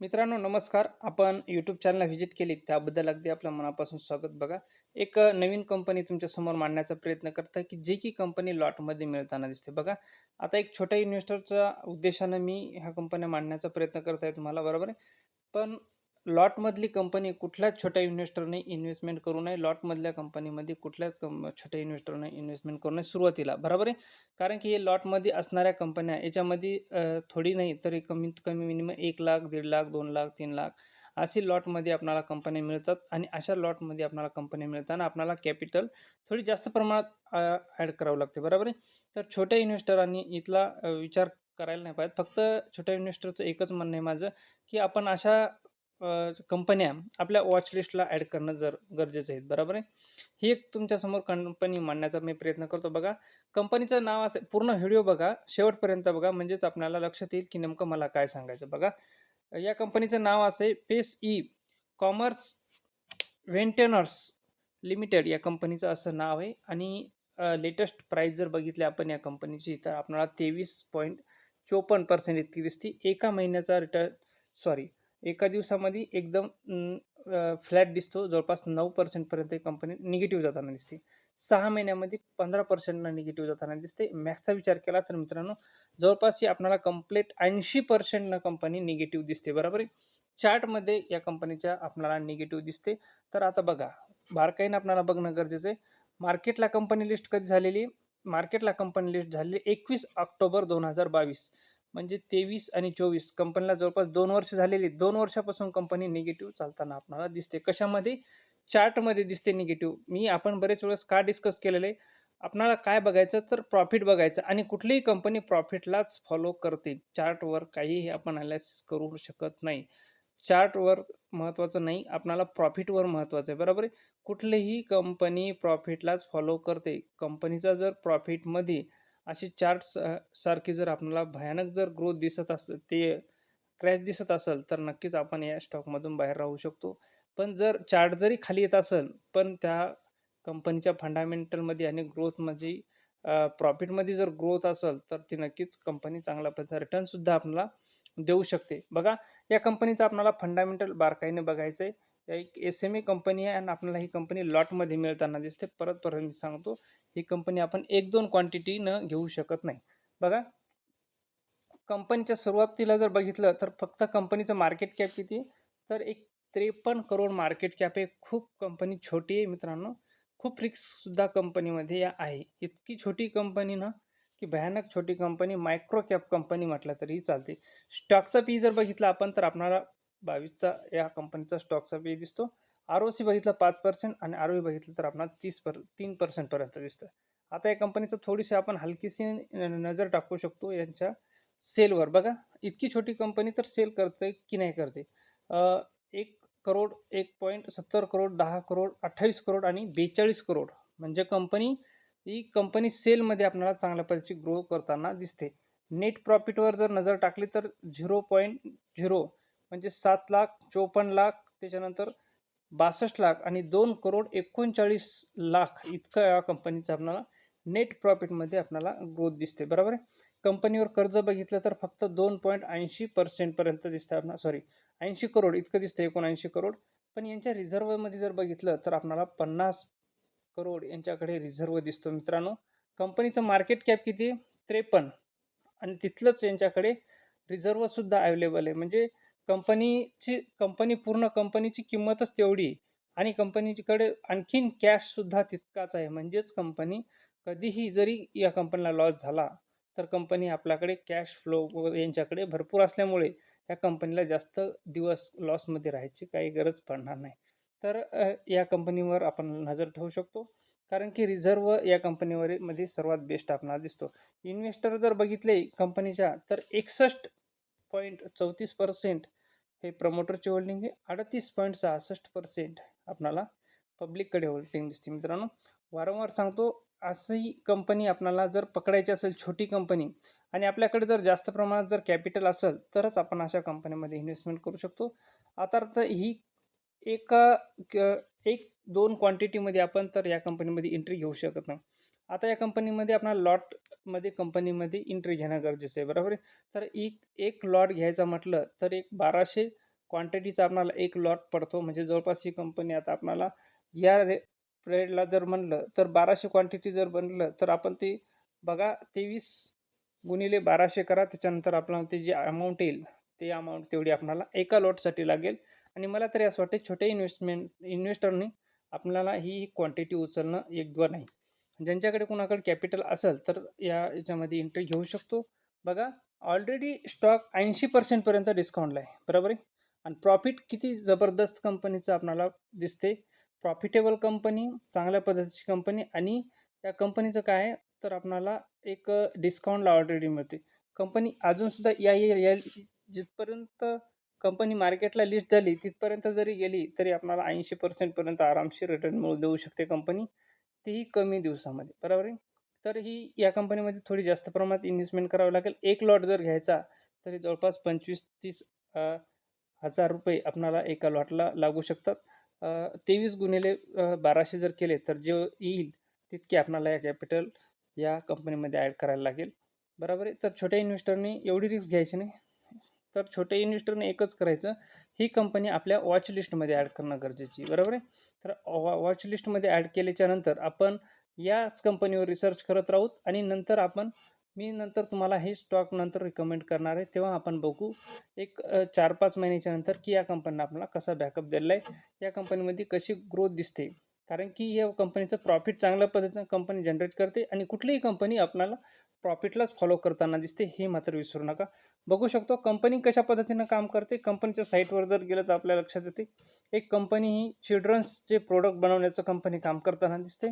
मित्रांनो नमस्कार. आपण यूट्यूब चॅनलला व्हिजिट केली त्याबद्दल अगदी आपल्या मनापासून स्वागत बघा. एक नवीन कंपनी तुमच्यासमोर मांडण्याचा प्रयत्न करत आहे की जे की कंपनी लॉटमध्ये मिळताना दिसते. बघा आता एक छोट्या इन्व्हेस्टरच्या उद्देशानं मी ह्या कंपन्या मांडण्याचा प्रयत्न करत आहे तुम्हाला बरोबर आहे? पण लॉटमधली कंपनी कुठल्याच छोट्या इन्व्हेस्टरने इन्व्हेस्टमेंट करू नये. लॉटमधल्या कंपनीमध्ये कुठल्याच कं छोट्या इन्व्हेस्टरने इन्व्हेस्टमेंट करू नये. सुरुवातीला बरोबर आहे? कारण की हे लॉटमध्ये असणाऱ्या कंपन्या याच्यामध्ये थोडी नाही तरी कमीत कमी मिनिमम एक लाख दीड लाख दोन लाख तीन लाख अशी लॉटमध्ये आपणाला कंपन्या मिळतात आणि अशा लॉटमध्ये आपणाला कंपन्या मिळताना आपल्याला कॅपिटल थोडी जास्त प्रमाणात ॲड करावं लागते बरोबर आहे? तर छोट्या इन्व्हेस्टरांनी इथला विचार करायला नाही पाहिजे. फक्त छोट्या इन्व्हेस्टरचं एकच म्हणणं आहे माझं की आपण अशा कंपन्या आपल्या वॉचलिस्टला ॲड करणं जर गरजेचं आहे बरोबर आहे? ही एक तुमच्यासमोर कंपनी मांडण्याचा मी प्रयत्न करतो बघा. कंपनीचं नाव असं पूर्ण व्हिडिओ बघा. शेवटपर्यंत बघा म्हणजेच आपल्याला लक्षात येईल की नेमकं मला काय सांगायचं बघा. या कंपनीचं नाव असे Pace e commerce ventures limited या कंपनीचं असं नाव आहे. आणि लेटेस्ट प्राईस जर बघितली आपण या कंपनीची तर आपल्याला तेवीस पॉईंट चोपन्न पर्सेंट इतकी दिसती. एका महिन्याचा रिटर्न सॉरी एका दिवसामध्ये एकदम फ्लॅट दिसतो. जवळपास नऊ पर्सेंटपर्यंत कंपनी निगेटिव्ह जाताना दिसते. सहा महिन्यामध्ये पंधरा पर्सेंटना निगेटिव्ह जाताना दिसते. मॅक्सचा विचार केला तर मित्रांनो जवळपास ही आपल्याला कंप्लेट ऐंशी पर्सेंटनं कंपनी निगेटिव्ह दिसते. बरोबर आहे? चार्टमध्ये या कंपनीच्या आपल्याला निगेटिव्ह दिसते. तर आता बघा बारकाईनं आपल्याला बघणं गरजेचं आहे. मार्केटला कंपनी लिस्ट कधी झालेली? मार्केटला कंपनी लिस्ट झालेली एकवीस ऑक्टोबर दोन हजार बावीस. म्हणजे तेवीस आणि चोवीस कंपनीला जवळपास दोन वर्ष झालेली दोन वर्षापासून कंपनी निगेटिव्ह चालताना आपल्याला दिसते. कशामध्ये? चार्टमध्ये दिसते निगेटिव्ह. मी आपण बरेच वेळेस का डिस्कस केलेलं आहे? आपणाला काय बघायचं तर प्रॉफिट बघायचं आणि कुठलीही कंपनी प्रॉफिटलाच फॉलो करते चार्टवर काहीही आपण अनालिसिस करू शकत नाही. चार्टवर महत्त्वाचं नाही आपणाला प्रॉफिटवर महत्त्वाचं आहे. बरोबर आहे? कुठलीही कंपनी प्रॉफिटलाच फॉलो करते. कंपनीचा जर प्रॉफिटमध्ये अशी चार्ट सारखी जर आपल्याला भयानक जर ग्रोथ दिसत असेल ते क्रॅश दिसत असेल तर नक्कीच आपण या स्टॉकमधून बाहेर राहू शकतो. पण जर चार्ट जरी खाली येत असेल पण त्या कंपनीच्या फंडामेंटलमध्ये आणि ग्रोथमध्ये प्रॉफिटमध्ये जर ग्रोथ असेल तर ती नक्कीच कंपनी चांगल्या पद्धतीचा रिटर्नसुद्धा आपल्याला देऊ शकते. बघा या कंपनीचं आपल्याला फंडामेंटल बारकाईने बघायचं आहे एक एस एम ए कंपनी आहे आणि आपल्याला ही कंपनी लॉटमध्ये मिळताना दिसते. परत परत मी सांगतो ही कंपनी आपण एक दोन क्वांटिटीनं घेऊ शकत नाही. बघा कंपनीच्या सुरुवातीला जर बघितलं तर फक्त कंपनीचं मार्केट कॅप किती? तर एक त्रेपन्न करोड मार्केट कॅप आहे खूप कंपनी छोटी आहे मित्रांनो. खूप रिक्ससुद्धा कंपनीमध्ये या आहे. इतकी छोटी कंपनी ना की भयानक छोटी कंपनी मायक्रो कॅप कंपनी म्हटलं तरी चालते. स्टॉकचा पी जर बघितला आपण तर आपणाला बावीसचा या कंपनीचा स्टॉकचा पी दिसतो. आर ओ सी बघितलं पाच पर्सेंट आणि आर ओ बघितलं तर आपण तीस पर तीन पर्सेंटपर्यंत दिसतं. आता या कंपनीचं थोडीशी आपण हलकीशी नजर टाकू शकतो यांच्या सेलवर बघा इतकी छोटी कंपनी तर सेल करते की नाही करते? एक करोड एक पॉईंट सत्तर करोड दहा करोड अठ्ठावीस करोड आणि बेचाळीस करोड म्हणजे कंपनी ही कंपनी सेलमध्ये आपल्याला चांगल्या पद्धतीची ग्रो करताना दिसते. नेट प्रॉफिटवर जर नजर टाकली तर झिरो पॉईंट झिरो म्हणजे सात लाख चोपन्न लाख त्याच्यानंतर बासष्ट लाख आणि दोन करोड एकोणचाळीस लाख इतकं या कंपनीचं आपल्याला नेट प्रॉफिटमध्ये आपल्याला ग्रोथ दिसते बरोबर आहे? कंपनीवर कर्ज बघितलं तर फक्त दोन पॉईंट ऐंशी पर्सेंटपर्यंत दिसतं आपल्याला सॉरी ऐंशी करोड इतकं दिसतं एकोणऐंशी करोड. पण यांच्या रिझर्वमध्ये जर बघितलं तर आपल्याला पन्नास करोड यांच्याकडे रिझर्व दिसतो मित्रांनो. कंपनीचं मार्केट कॅप किती? त्रेपन्न. आणि तिथलंच यांच्याकडे रिझर्वसुद्धा अवेलेबल आहे. म्हणजे कंपनीची कंपनी पूर्ण कंपनीची किंमतच तेवढी आणि कंपनीकडे आणखीन कॅशसुद्धा तितकाच आहे. म्हणजेच कंपनी कधीही जरी या कंपनीला लॉस झाला तर कंपनी आपल्याकडे कॅश फ्लो यांच्याकडे भरपूर असल्यामुळे या कंपनीला जास्त दिवस लॉसमध्ये राहायची काही गरज पडणार नाही. तर या कंपनीवर आपण नजर ठेवू शकतो. कारण की रिझर्व या कंपनीवर मध्ये सर्वात बेस्ट आपणाला दिसतो. इन्व्हेस्टर जर बघितले कंपनीच्या तर एकसष्ट पॉईंट चौतीस पर्सेंट हे प्रमोटरचे होल्डिंग हे अडतीस पॉईंट सहासष्ट पर्सेंट आपणाला पब्लिककडे होल्डिंग दिसते मित्रांनो. वारंवार सांगतो असंही कंपनी आपणाला जर पकडायची असेल छोटी कंपनी आणि आपल्याकडे जर जास्त प्रमाणात जर कॅपिटल असेल तरच आपण अशा कंपनीमध्ये इन्व्हेस्टमेंट करू शकतो. आता तर ही एका क एक दोन क्वांटिटीमध्ये आपण तर या कंपनीमध्ये एंट्री घेऊ शकत नाही. आता या कंपनीमध्ये आपल्याला मध्ये कंपनीमध्ये एंट्री घेणं गरजेचं आहे बरोबर आहे? तर एक एक लॉट घ्यायचा म्हटलं तर एक बाराशे क्वांटिटीचा आपणाला एक लॉट पडतो. म्हणजे जवळपास ही कंपनी आता आपणाला या रे रेटला जर म्हणलं तर बाराशे क्वांटिटी जर बनलं तर आपण ते बघा तेवीस गुणिले बाराशे करा. त्याच्यानंतर आपल्याला ते जे अमाऊंट येईल ते अमाऊंट तेवढी आपणाला एका लॉटसाठी लागेल. आणि मला तरी असं वाटते छोट्या इन्व्हेस्टमेंट इन्व्हेस्टरने आपल्याला ही क्वांटिटी उचलणं योग्य नाही. ज्यांच्याकडे कुणाकडे कॅपिटल असेल तर या याच्यामध्ये एंट्री घेऊ शकतो. बघा ऑलरेडी स्टॉक ऐंशी पर्सेंटपर्यंत डिस्काउंटला आहे. बरोबर आहे? आणि प्रॉफिट किती जबरदस्त कंपनीचं आपणाला दिसते प्रॉफिटेबल कंपनी चांगल्या पद्धतीची कंपनी आणि या कंपनीचं काय आहे? तर आपणाला एक डिस्काउंटला ऑलरेडी मिळते. कंपनी अजूनसुद्धा या या या जिथपर्यंत कंपनी मार्केटला लिस्ट झाली तिथपर्यंत जरी गेली तरी आपल्याला ऐंशी पर्सेंटपर्यंत आरामशीर रिटर्न मिळू देऊ शकते कंपनी तेही कमी दिवसामध्ये बरोबर आहे? तर ही या कंपनीमध्ये थोडी जास्त प्रमाणात इन्व्हेस्टमेंट करावं लागेल. एक लॉट जर घ्यायचा तरी जवळपास पंचवीस तीस हजार रुपये आपणाला एका लॉटला लागू शकतात. तेवीस गुणिले बाराशे जर केले तर जे येईल तितके आपणाला या कॅपिटल या कंपनीमध्ये ॲड करायला लागेल. बरोबर आहे? तर छोट्या इन्व्हेस्टरने एवढी रिस्क घ्यायची नाही. तर छोट्या इन्व्हेस्टरने एकच करायचं ही कंपनी आपल्या वॉच लिस्टमध्ये ॲड करणं गरजेची आहे, बरोबर आहे? तर वॉ वॉच लिस्टमध्ये ॲड केल्याच्यानंतर आपण याच कंपनीवर रिसर्च करत राहूत आणि नंतर आपण मी नंतर तुम्हाला हे स्टॉक नंतर रिकमेंड करणार आहे. तेव्हा आपण बघू एक चार पाच महिन्याच्या नंतर की या कंपनीला आपल्याला कसा बॅकअप दिलेला आहे. या कंपनीमध्ये कशी ग्रोथ दिसते. कारण की या कंपनीचं प्रॉफिट चांगल्या पद्धतीनं कंपनी जनरेट करते आणि कुठलीही कंपनी आपणाला प्रॉफिटलाच फॉलो करताना दिसते हे मात्र विसरू नका. बघू शकतो कंपनी कशा पद्धतीनं काम करते कंपनीच्या साईटवर जर गेलं तर आपल्या लक्षात येते. एक कंपनी ही चिल्ड्रन्सचे प्रोडक्ट बनवण्याचं कंपनी काम करताना दिसते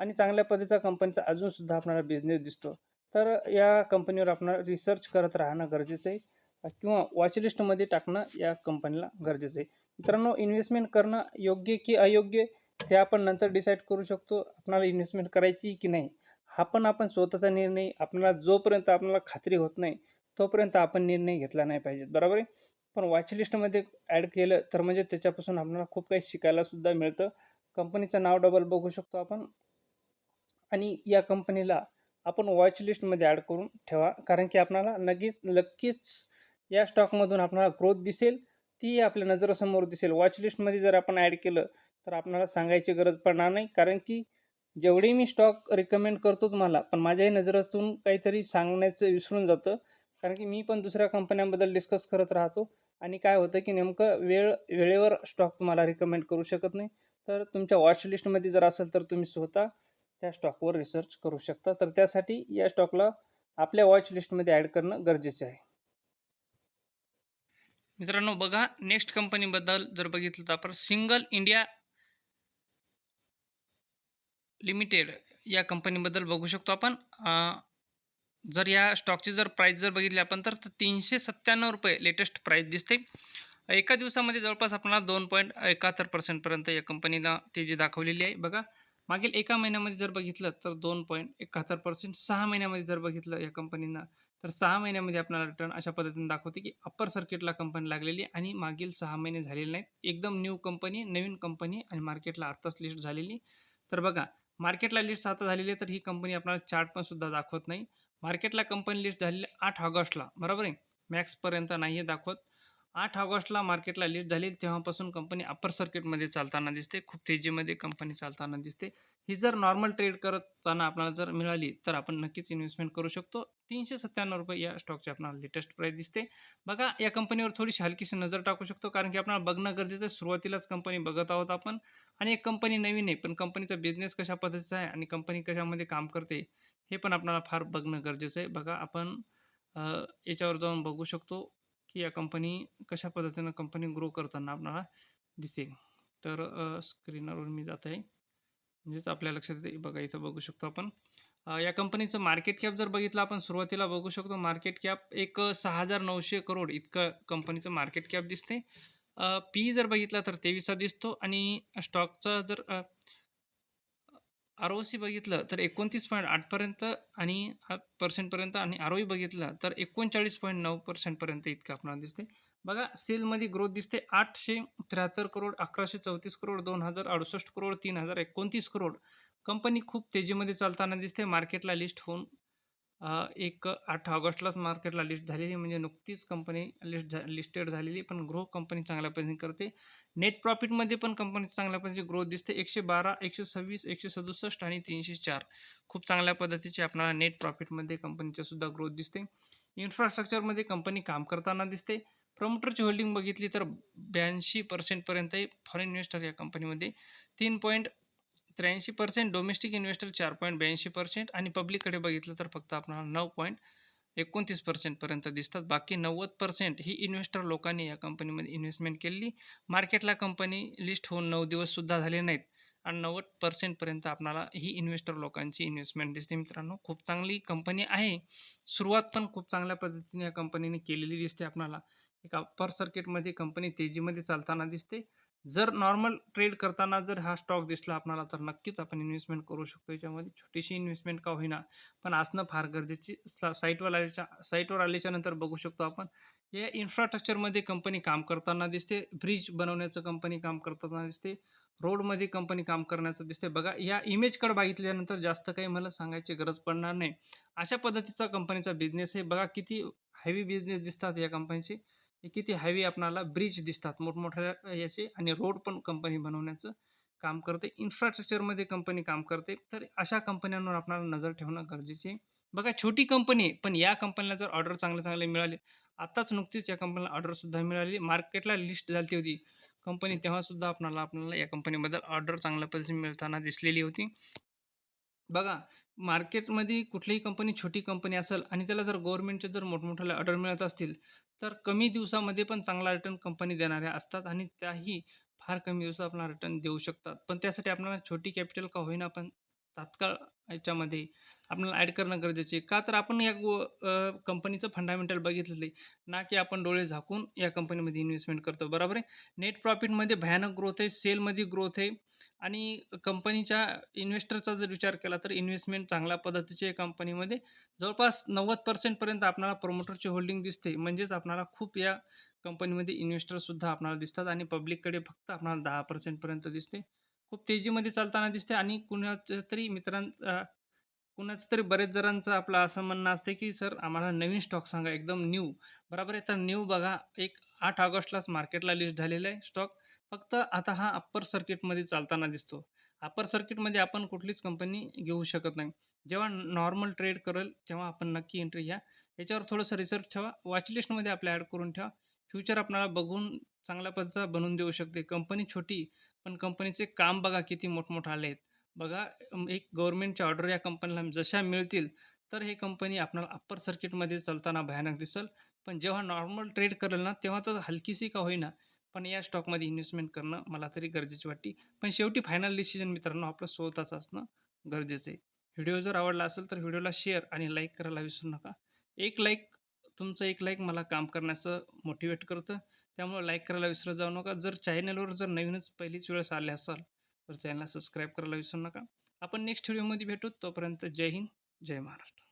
आणि चांगल्या पद्धतीचा कंपनीचा अजूनसुद्धा आपल्याला बिझनेस दिसतो. तर या कंपनीवर आपणाला रिसर्च करत राहणं गरजेचं आहे किंवा वॉचलिस्टमध्ये टाकणं या कंपनीला गरजेचं आहे. मित्रांनो इन्व्हेस्टमेंट करणं योग्य की अयोग्य? ते आपण नंतर डिसाईड करू शकतो आपणाला इन्व्हेस्टमेंट करायची की नाही. हा पण आपण स्वतःचा निर्णय आपल्याला जोपर्यंत आपल्याला खात्री होत नाही तोपर्यंत आपण निर्णय घेतला नाही पाहिजे. बरोबर आहे? पण वॉचलिस्टमध्ये ॲड केलं तर म्हणजे त्याच्यापासून आपल्याला खूप काही शिकायलासुद्धा मिळतं. कंपनीचं नाव डबल बघू शकतो आपण. आणि या कंपनीला आपण वॉचलिस्टमध्ये ॲड करून ठेवा. कारण की आपणाला नक्कीच नक्कीच या स्टॉकमधून आपल्याला ग्रोथ दिसेल. ती आपल्या नजरेसमोर दिसेल. वॉचलिस्टमध्ये जर आपण ॲड केलं तर आपणाला सांगायची गरज पडणार नाही. कारण की जेवढी मी स्टॉक रिकमेंड करतो तुम्हाला पण माझ्याही नजरातून काहीतरी सांगण्याचं विसरून जातं. कारण की मी पण दुसऱ्या कंपन्यांबद्दल डिस्कस करत राहतो. आणि काय होतं की नेमकं वेळ वेळेवर स्टॉक तुम्हाला रिकमेंड करू शकत नाही. तर तुमच्या वॉच लिस्टमध्ये जर असेल तर तुम्ही स्वतः त्या स्टॉकवर रिसर्च करू शकता. तर त्यासाठी या स्टॉकला आपल्या वॉच लिस्टमध्ये ॲड करणं गरजेचे आहे. मित्रांनो बघा नेक्स्ट कंपनीबद्दल जर बघितलं तर आपण सिंगल इंडिया लिमिटेड या कंपनीबद्दल बघू शकतो आपण. जर या स्टॉकची जर प्राईस जर बघितली आपण तर तीनशे सत्त्याण्णव रुपये लेटेस्ट प्राईस दिसते. एका दिवसामध्ये जवळपास आपल्याला दोन पॉईंट एकाहत्तर पर्सेंटपर्यंत या कंपनीला तेजी दाखवलेली आहे बघा. मागील एका महिन्यामध्ये जर बघितलं तर दोन पॉईंट एकाहत्तर पर्सेंट सहा महिन्यामध्ये जर बघितलं या कंपनीनं तर सहा महिन्यामध्ये आपल्याला रिटर्न अशा पद्धतीने दाखवते की अप्पर सर्किटला कंपनी लागलेली आहे आणि मागील सहा महिने झालेले नाहीत. एकदम न्यू कंपनी नवीन कंपनी आणि मार्केटला आत्ताच लिस्ट झालेली. तर बघा मार्केटला लिस्ट आता झालेली आहे तर ही कंपनी आपल्याला चार्ट पण सुद्धा दाखवत नाही. मार्केटला कंपनी लिस्ट झालेली आठ ऑगस्टला बरोबर आहे? मॅक्सपर्यंत नाही आहे दाखवत. आठ ऑगस्टला मार्केटला लिस्ट झाली. तेव्हापासून कंपनी अप्पर सर्किटमध्ये चालताना दिसते. खूप तेजीमध्ये कंपनी चालताना दिसते. ही जर नॉर्मल ट्रेड करताना आपल्याला जर मिळाली तर आपण नक्कीच इन्व्हेस्टमेंट करू शकतो. तीनशे सत्त्याण्णव रुपये या स्टॉकची आपल्याला लेटेस्ट प्राईस दिसते. बघा या कंपनीवर थोडीशी हलकीशी नजर टाकू शकतो कारण की आपल्याला बघणं गरजेचं आहे. सुरुवातीलाच कंपनी बघत आहोत आपण. आणि एक कंपनी नवीन आहे पण कंपनीचा बिझनेस कशा पद्धतीचा आहे आणि कंपनी कशामध्ये काम करते हे पण आपल्याला फार बघणं गरजेचं आहे. बघा आपण याच्यावर जाऊन बघू शकतो. की या कंपनी कशा पद्धतीनं कंपनी ग्रो करताना आपल्याला दिसेल. तर स्क्रीनवर मी जात आहे म्हणजेच आपल्या लक्षात येते बघा इथं बघू शकतो आपण. या कंपनीचं मार्केट कॅप जर बघितलं आपण सुरुवातीला बघू शकतो. मार्केट कॅप एक सहा हजार नऊशे करोड इतकं कंपनीचं मार्केट कॅप दिसते पी जर बघितला तर तेवीसचा दिसतो. आणि स्टॉकचा जर आर ओ सी बघितलं तर एकोणतीस पॉईंट आठपर्यंत आणि पर्सेंटपर्यंत आणि आर ओ बघितलं तर एकोणचाळीस पॉईंट नऊ पर्सेंटपर्यंत इतकं आपल्याला दिसते बघा सेलमध्ये ग्रोथ दिसते आठशे त्र्याहत्तर करोड अकराशे चौतीस करोड दोन हजार अडुसष्ट करोड तीन हजार एकोणतीस करोड कंपनी खूप तेजीमध्ये चालताना दिसते मार्केटला लिस्ट होऊन एक आठ ऑगस्टलाच मार्केटला लिस्ट झालेली म्हणजे नुकतीच कंपनी लिस्ट झा लिस्टेड झालेली पण ग्रो कंपनी चांगल्या पद्धतीने करते. नेट प्रॉफिटमध्ये पण कंपनी चांगल्या पद्धतीची ग्रोथ दिसते. 112, 126, 167 आणि 304 खूप चांगल्या पद्धतीची आपल्याला नेट प्रॉफिटमध्ये कंपनीची सुद्धा ग्रोथ दिसते. इन्फ्रास्ट्रक्चरमध्ये कंपनी काम करताना दिसते. प्रमोटरची होल्डिंग बघितली तर ब्याऐंशी पर्सेंटपर्यंतही फॉरेन इन्व्हेस्टर या कंपनीमध्ये 3.83% डोमेस्टिक इन्व्हेस्टर 4.82% आणि पब्लिककडे बघितलं तर फक्त आपल्याला एकोणतीस पर्सेंटपर्यंत दिसतात. बाकी 90% ही इन्व्हेस्टर लोकांनी या कंपनीमध्ये इन्व्हेस्टमेंट केलेली. मार्केटला कंपनी लिस्ट होऊन नऊ दिवससुद्धा झाले नाहीत आणि नव्वद पर्सेंटपर्यंत आपणाला ही इन्व्हेस्टर लोकांची इन्व्हेस्टमेंट दिसते मित्रांनो. खूप चांगली कंपनी आहे. सुरुवात पण खूप चांगल्या पद्धतीने या कंपनीने केलेली दिसते आपणाला एक अप्पर सर्किटमध्ये कंपनी तेजीमध्ये चालताना दिसते. जर नॉर्मल ट्रेड करताना जर हा स्टॉक दिसला आपणाला तर नक्कीच आपण इन्व्हेस्टमेंट करू शकतो याच्यामध्ये. छोटीशी इन्व्हेस्टमेंट का होईना पण असणं फार गरजेची साईटवर आल्याच्या साईटवर आल्याच्यानंतर बघू शकतो आपण. या इन्फ्रास्ट्रक्चरमध्ये कंपनी काम करताना दिसते. ब्रिज बनवण्याचं कंपनी काम करताना दिसते. रोडमध्ये कंपनी काम करण्याचं दिसते. बघा या इमेजकडे बघितल्यानंतर जास्त काही मला सांगायची गरज पडणार नाही. अशा पद्धतीचा कंपनीचा बिझनेस आहे. बघा किती हेवी बिझनेस दिसतात या कंपनीचे. हे किती हायवे आपणाला ब्रिज दिसतात मोठमोठ्या याचे आणि रोड पण कंपनी बनवण्याचं काम करते. इन्फ्रास्ट्रक्चरमध्ये कंपनी काम करते. तर अशा कंपन्यांवर आपणाला नजर ठेवणं गरजेचे आहे. बघा छोटी कंपनी आहे, पण या कंपनीला जर ऑर्डर चांगले-चांगले मिळाले. आत्ताच नुकतीच या कंपनीला ऑर्डरसुद्धा मिळाली. मार्केटला लिस्ट झाली होती कंपनी तेव्हासुद्धा आपणाला आपल्याला या कंपनीबद्दल ऑर्डर चांगल्या पद्धतीने मिळताना दिसलेली होती. बघा मार्केटमध्ये कुठलीही कंपनी छोटी कंपनी असेल आणि त्याला जर गव्हर्नमेंटचे जर मोठमोठ्याला ऑर्डर मिळत असतील, तर कमी दिवसामध्ये पण चांगला रिटर्न कंपनी देणाऱ्या असतात आणि त्याही फार कमी दिवसात आपल्याला रिटर्न देऊ शकतात. पण त्यासाठी आपल्याला छोटी कॅपिटल का होईना पण तात्काळ याच्यामध्ये आपल्याला ॲड करणं गरजेचे आहे. का तर आपण या गो कंपनीचं फंडामेंटल बघितलेलं आहे. ना की आपण डोळे झाकून या कंपनीमध्ये इन्व्हेस्टमेंट करतो. बरोबर आहे. नेट प्रॉफिटमध्ये भयानक ग्रोथ आहे. सेलमध्ये ग्रोथ आहे आणि कंपनीच्या इन्व्हेस्टरचा जर विचार केला तर इन्व्हेस्टमेंट चांगल्या पद्धतीची आहे कंपनीमध्ये. जवळपास 90% पर्यंत आपल्याला प्रमोटरची होल्डिंग दिसते. म्हणजेच आपणाला खूप या कंपनीमध्ये इन्व्हेस्टरसुद्धा आपणाला दिसतात आणि पब्लिककडे फक्त आपणाला दहा पर्सेंटपर्यंत दिसते. खूप तेजीमध्ये चालताना दिसते आणि कुणाच्या तरी मित्रां कुणाचं तरी बरेच जणांचं आपलं असं म्हणणं असतं, की "सर आम्हाला नवीन स्टॉक सांगा एकदम न्यू." बरोबर आहे. तर न्यू बघा एक आठ ऑगस्टलाच मार्केटला लिस्ट झालेला आहे स्टॉक. फक्त आता हा अप्पर सर्किटमध्ये चालताना दिसतो. अप्पर सर्किटमध्ये आपण कुठलीच कंपनी घेऊ शकत नाही. जेव्हा नॉर्मल ट्रेड करेल तेव्हा आपण नक्की एंट्री घ्या. याच्यावर थोडंसं रिसर्च ठेवा. वॉचलिस्टमध्ये आपल्या ॲड करून ठेवा. फ्युचर आपल्याला बघून चांगल्या पद्धतीचा बनवून देऊ शकते. कंपनी छोटी पण कंपनीचे काम बघा किती मोठमोठं आले आहेत. बघा एक गव्हर्नमेंटच्या ऑर्डर या कंपनीला जशा मिळतील, तर हे कंपनी आपणाला अप्पर सर्किटमध्ये चालताना भयानक दिसेल. पण जेव्हा नॉर्मल ट्रेड करेल ना, तेव्हा तर हलकीशी का होईना, पण या स्टॉकमध्ये इन्व्हेस्टमेंट करणं मला तरी गरजेची वाटते. पण शेवटी फायनल डिसिजन मित्रांनो आपलं स्वतःचं असणं गरजेचं आहे. व्हिडिओ जर आवडला असेल तर व्हिडिओला शेअर आणि लाईक करायला विसरू नका. एक लाईक तुमचं एक लाईक मला काम करण्याचं मोटिवेट करतं. त्यामुळे लाईक करायला विसरत जाऊ नका. जर चॅनलवर जर नवीनच पहिलीच वेळेस आले असाल, तर चॅनलला सबस्क्राईब करायला विसरू नका. आपण नेक्स्ट व्हिडिओमध्ये भेटू. तोपर्यंत जय हिंद, जय महाराष्ट्र.